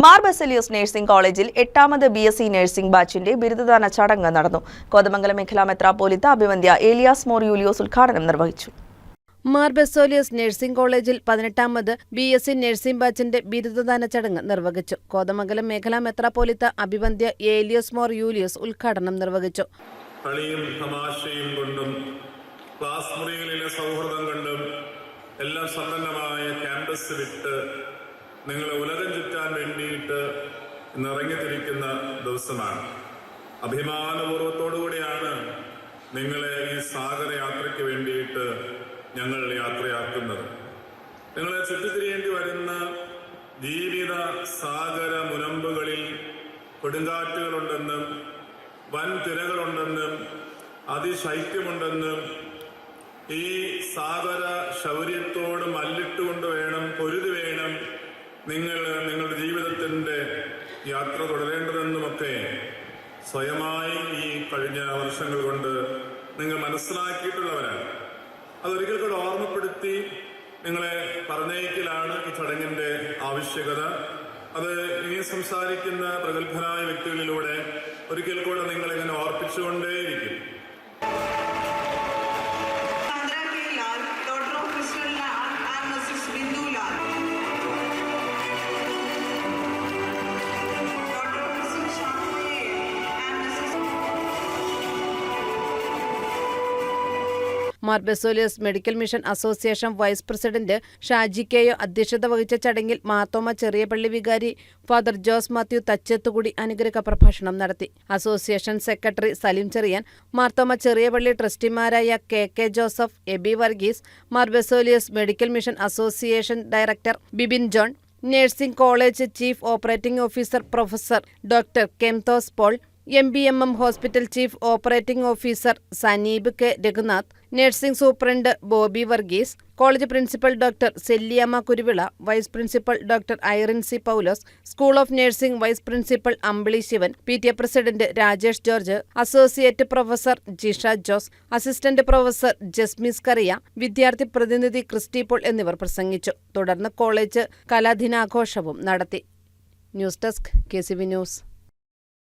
Mar Baselios nursing കോളേജിൽ എട്ടാമത് B S C nursing ബാച്ചിന്റെ ബിരുദദാന ചടങ്ങ് നടന്നു. കോതമംഗലം മേഖലാ മെത്രാപ്പോലിത്ത അഭിവന്ധ്യ ഏലിയാസ് മോർ യൂലിയോസ് ഉദ്ഘാടനം നിർവഹിച്ചു. മാർ ബെസോലിയസ് നഴ്സിംഗ് കോളേജിൽ പതിനെട്ടാമത് ബി എസ് സി നഴ്സിംഗ് ബാച്ചിന്റെ ബിരുദദാന ചടങ്ങ് നിർവഹിച്ചു. കോതമംഗലം മേഖലാ മെത്രാപ്പോലിത്ത അഭിവന്ധ്യ ഏലിയസ് മോർ യൂലിയസ് ഉദ്ഘാടനം നിർവഹിച്ചു. കളിയും തമാശയും കൊണ്ടും ക്ലാസ് മുറികളിലെ സൗഹൃദം കൊണ്ടും എല്ലാം സമ്പന്നമായ ക്യാമ്പസ് വിട്ട് നിങ്ങളെ ഉലകം ഇന്ന് ഇറങ്ങിത്തിരിക്കുന്ന ദിവസമാണ്. അഭിമാനപൂർവത്തോടുകൂടിയാണ് നിങ്ങളെ ഈ സാഗര യാത്രയ്ക്ക് വേണ്ടിയിട്ട് ഞങ്ങൾ യാത്രയാക്കുന്നത്. നിങ്ങളെ ചുറ്റിത്തിരിയേണ്ടി വരുന്ന ജീവിത സാഗര മുനമ്പുകളിൽ കൊടുങ്കാറ്റുകളുണ്ടെന്നും വൻ തിരകളുണ്ടെന്നും അതിശൈത്യമുണ്ടെന്നും ഈ സാഗര ശൗര്യത്തോട് മല്ലിട്ടുകൊണ്ട് വേണം പൊരുതി വേണം നിങ്ങൾ യാത്ര തുടരേണ്ടതെന്നുമൊക്കെ സ്വയമായി ഈ കഴിഞ്ഞ വർഷങ്ങൾ കൊണ്ട് നിങ്ങൾ മനസ്സിലാക്കിയിട്ടുള്ളവരാണ്. അതൊരിക്കൽ കൂടെ ഓർമ്മപ്പെടുത്തി നിങ്ങളെ പറഞ്ഞയക്കലാണ് ഈ ചടങ്ങിന്റെ ആവശ്യകത. അത് ഇനി സംസാരിക്കുന്ന പ്രഗത്ഭരായ വ്യക്തികളിലൂടെ ഒരിക്കൽ കൂടെ നിങ്ങൾ ഇങ്ങനെ ഓർപ്പിച്ചുകൊണ്ടേയിരിക്കും. Mar Baselius medical mission association vice president Shaji കെയോ അധ്യക്ഷത വഹിച്ച ചടങ്ങിൽ മാത്തോമ ചെറിയപള്ളി വികാരി ഫാദർ ജോസ് മാത്യു തച്ചത്തുകൂടി അനുഗ്രഹ പ്രഭാഷണം നടത്തി. Association secretary Saleem Cheriyan Marthoma Cheriyapally ട്രസ്റ്റിമാരായ K K Joseph Eby Varghese Mar Baselius medical mission association director Bibin John nursing college chief operating officer professor doctor കെംതോസ് Paul M B M M hospital chief operating officer Saneeb K Raghunath nursing superintendent Bobby Varghese college principal doctor Selliyamma Kuruvila vice principal doctor Irene C Paulose school of nursing vice principal Ambili Sivan P T A president Rajesh George associate professor Jisha Jose assistant professor Jesmis Kariya വിദ്യാർത്ഥി പ്രതിനിധി Christy Paul എന്നിവർ പ്രസംഗിച്ചു. തുടർന്ന് college കലാദിനാഘോഷവും നടത്തി. News desk K news.